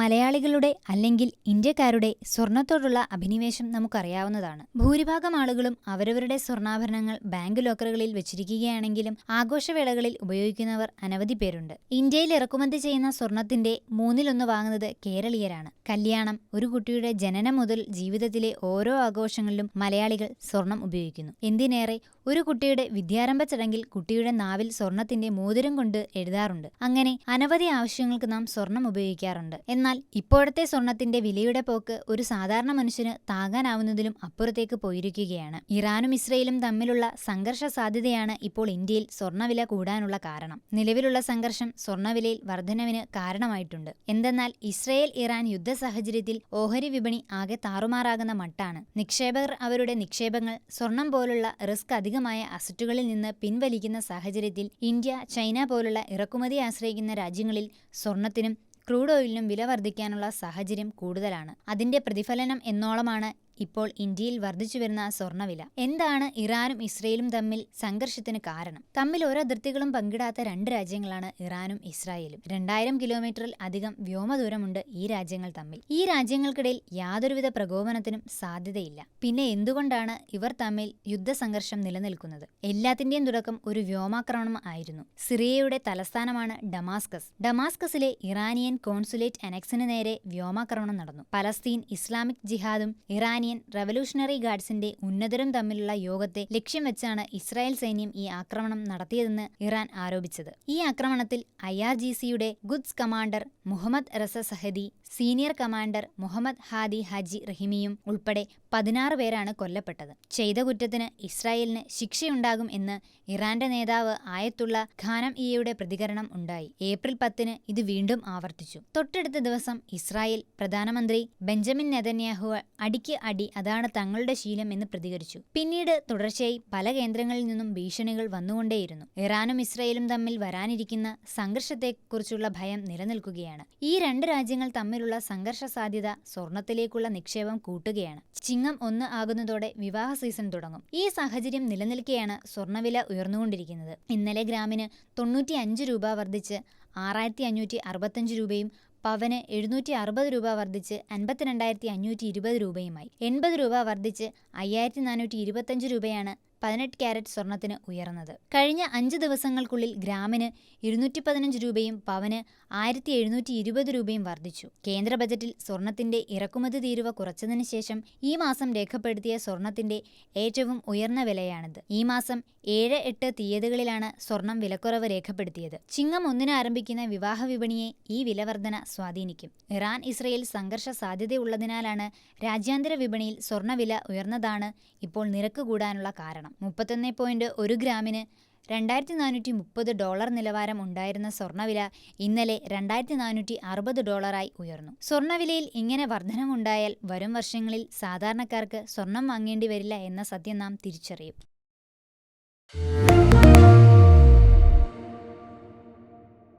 മലയാളികളുടെ അല്ലെങ്കിൽ ഇന്ത്യക്കാരുടെ സ്വർണത്തോടുള്ള അഭിനിവേശം നമുക്കറിയാവുന്നതാണ്. ഭൂരിഭാഗം ആളുകളും അവരവരുടെ സ്വർണാഭരണങ്ങൾ ബാങ്ക് ലോക്കറുകളിൽ വെച്ചിരിക്കുകയാണെങ്കിലും ആഘോഷവേളകളിൽ ഉപയോഗിക്കുന്നവർ അനവധി പേരുണ്ട്. ഇന്ത്യയിൽ ഇറക്കുമതി ചെയ്യുന്ന സ്വർണത്തിന്റെ മൂന്നിലൊന്ന് വാങ്ങുന്നത് കേരളീയരാണ്. കല്യാണം ഒരു കുട്ടിയുടെ ജനനം മുതൽ ജീവിതത്തിലെ ഓരോ ആഘോഷങ്ങളിലും മലയാളികൾ സ്വർണം ഉപയോഗിക്കുന്നു. എന്തിനേറെ ഒരു കുട്ടിയുടെ വിദ്യാരംഭ ചടങ്ങിൽ കുട്ടിയുടെ നാവിൽ സ്വർണത്തിന്റെ മോതിരം കൊണ്ട് എഴുതാറുണ്ട്. അങ്ങനെ അനവധി ആവശ്യങ്ങൾക്ക് നാം സ്വർണം ഉപയോഗിക്കാറുണ്ട്. എന്നാൽ ഇപ്പോഴത്തെ സ്വർണത്തിന്റെ വിലയുടെ പോക്ക് ഒരു സാധാരണ മനുഷ്യന് താങ്ങാനാവുന്നതിലും അപ്പുറത്തേക്ക് പോയിരിക്കുകയാണ്. ഇറാനും ഇസ്രയേലും തമ്മിലുള്ള സംഘർഷ സാധ്യതയാണ് ഇപ്പോൾ ഇന്ത്യയിൽ സ്വർണവില കൂടാനുള്ള കാരണം. നിലവിലുള്ള സംഘർഷം സ്വർണവിലയിൽ വർധനവിന് കാരണമായിട്ടുണ്ട്. എന്തെന്നാൽ ഇസ്രയേൽ ഇറാൻ യുദ്ധ സാഹചര്യത്തിൽ ഓഹരി വിപണി ആകെ താറുമാറാകുന്ന മട്ടാണ്. നിക്ഷേപകർ അവരുടെ നിക്ഷേപങ്ങൾ സ്വർണം പോലുള്ള റിസ്ക് അധികമായ അസറ്റുകളിൽ നിന്ന് പിൻവലിക്കുന്ന സാഹചര്യത്തിൽ ഇന്ത്യ ചൈന പോലുള്ള ഇറക്കുമതി ആശ്രയിക്കുന്ന രാജ്യങ്ങളിൽ സ്വർണത്തിനും ക്രൂഡ് ഓയിലിനും വില വർദ്ധിക്കാനുള്ള സാഹചര്യം കൂടുതലാണ്. അതിന്റെ പ്രതിഫലനം എന്നോളമാണ് ഇപ്പോൾ ഇന്ത്യയിൽ വർദ്ധിച്ചുവരുന്ന സ്വർണവില എന്താണ് ഇറാനും ഇസ്രയേലും തമ്മിൽ സംഘർഷത്തിന് കാരണം? തമ്മിൽ ഓരോ അതിർത്തികളും പങ്കിടാത്ത രണ്ട് രാജ്യങ്ങളാണ് ഇറാനും ഇസ്രായേലും. രണ്ടായിരം കിലോമീറ്ററിൽ അധികം വ്യോമദൂരമുണ്ട് ഈ രാജ്യങ്ങൾ തമ്മിൽ. ഈ രാജ്യങ്ങൾക്കിടയിൽ യാതൊരുവിധ പ്രകോപനത്തിനും സാധ്യതയില്ല. പിന്നെ എന്തുകൊണ്ടാണ് ഇവർ തമ്മിൽ യുദ്ധസംഘർഷം നിലനിൽക്കുന്നത്? എല്ലാത്തിന്റെയും തുടക്കം ഒരു വ്യോമാക്രമണം ആയിരുന്നു. സിറിയയുടെ തലസ്ഥാനമാണ് ഡമാസ്കസ്. ഡമാസ്കസിലെ ഇറാനിയൻ കോൺസുലേറ്റ് അനക്സിന് നേരെ വ്യോമാക്രമണം നടന്നു. പലസ്തീൻ ഇസ്ലാമിക് ജിഹാദും ഇറാനിയൻ റവല്യൂഷണറി ഗാർഡ്സിന്റെ ഉന്നതരും തമ്മിലുള്ള യോഗത്തെ ലക്ഷ്യം വെച്ചാണ് ഇസ്രായേൽ സൈന്യം ഈ ആക്രമണം നടത്തിയതെന്ന് ഇറാൻ ആരോപിച്ചത്. ഈ ആക്രമണത്തിൽ ഐ ആർ ജി സിയുടെ Quds commander Mohammad Reza Zahedi senior commander Mohammad Hadi Haji റഹിമിയും ഉൾപ്പെടെ പതിനാറ് പേരാണ് കൊല്ലപ്പെട്ടത്. ചെയ്ത കുറ്റത്തിന് ഇസ്രായേലിന് ശിക്ഷയുണ്ടാകും എന്ന് ഇറാന്റെ നേതാവ് ആയത്തുള്ള ഖാനം ഇയയുടെ പ്രതികരണം ഉണ്ടായി. ഏപ്രിൽ പത്തിന് ഇത് വീണ്ടും ആവർത്തിച്ചു. തൊട്ടടുത്ത ദിവസം ഇസ്രായേൽ പ്രധാനമന്ത്രി ബെഞ്ചമിൻ നെതന്യാഹു അടിക്ക് അടി അതാണ് തങ്ങളുടെ ശീലം എന്ന് പ്രതികരിച്ചു. പിന്നീട് തുടർച്ചയായി പല കേന്ദ്രങ്ങളിൽ നിന്നും ഭീഷണികൾ വന്നുകൊണ്ടേയിരുന്നു. ഇറാനും ഇസ്രയേലും തമ്മിൽ വരാനിരിക്കുന്ന സംഘർഷത്തെക്കുറിച്ചുള്ള ഭയം നിലനിൽക്കുകയാണ്. ഈ രണ്ട് രാജ്യങ്ങൾ തമ്മിലുള്ള സംഘർഷ സാധ്യത സ്വർണത്തിലേക്കുള്ള നിക്ഷേപം കൂട്ടുകയാണ്. ചിങ്ങം ഒന്ന് ആകുന്നതോടെ വിവാഹ സീസൺ തുടങ്ങും. ഈ സാഹചര്യം നിലനിൽക്കെയാണ് സ്വർണവില ഉയർന്നുകൊണ്ടിരിക്കുന്നത്. ഇന്നലെ ഗ്രാമിന് തൊണ്ണൂറ്റി രൂപ വർദ്ധിച്ച് ആറായിരത്തി അഞ്ഞൂറ്റി അറുപത്തഞ്ച് രൂപയും പവന് എഴുന്നൂറ്റി അറുപത് രൂപ വർദ്ധിച്ച് അൻപത്തിരണ്ടായിരത്തി അഞ്ഞൂറ്റി ഇരുപത് രൂപയുമായി. എൺപത് രൂപ വർദ്ധിച്ച് അയ്യായിരത്തി നാനൂറ്റി ഇരുപത്തഞ്ച് രൂപയാണ് പതിനെട്ട് ക്യാരറ്റ് സ്വർണത്തിന് ഉയർന്നത്. കഴിഞ്ഞ അഞ്ച് ദിവസങ്ങൾക്കുള്ളിൽ ഗ്രാമിന് ഇരുന്നൂറ്റി പതിനഞ്ച് രൂപയും പവന് ആയിരത്തി എഴുന്നൂറ്റി ഇരുപത് രൂപയും വർദ്ധിച്ചു. കേന്ദ്ര ബജറ്റിൽ സ്വർണത്തിന്റെ ഇറക്കുമതി തീരുവ കുറച്ചതിന് ശേഷം ഈ മാസം രേഖപ്പെടുത്തിയ സ്വർണത്തിന്റെ ഏറ്റവും ഉയർന്ന വിലയാണിത്. ഈ മാസം ഏഴ് എട്ട് തീയതികളിലാണ് സ്വർണം വിലക്കുറവ് രേഖപ്പെടുത്തിയത്. ചിങ്ങം ഒന്നിന് ആരംഭിക്കുന്ന വിവാഹ വിപണിയെ ഈ വിലവർധന സ്വാധീനിക്കും. ഇറാൻ ഇസ്രയേൽ സംഘർഷ സാധ്യതയുള്ളതിനാലാണ് രാജ്യാന്തര വിപണിയിൽ സ്വർണവില ഉയർന്നതാണ് ഇപ്പോൾ നിരക്ക് കൂടാനുള്ള കാരണം. മുപ്പത്തൊന്ന് പോയിന്റ് ഒരു ഗ്രാമിന് രണ്ടായിരത്തി നാനൂറ്റി മുപ്പത് ഡോളർ നിലവാരം ഉണ്ടായിരുന്ന സ്വർണവില ഇന്നലെ രണ്ടായിരത്തി നാനൂറ്റി അറുപത് ഡോളറായി ഉയർന്നു. സ്വർണവിലയിൽ ഇങ്ങനെ വർധനമുണ്ടായാൽ വരും വർഷങ്ങളിൽ സാധാരണക്കാർക്ക് സ്വർണം വാങ്ങേണ്ടി വരില്ല എന്ന സത്യം നാം തിരിച്ചറിയും.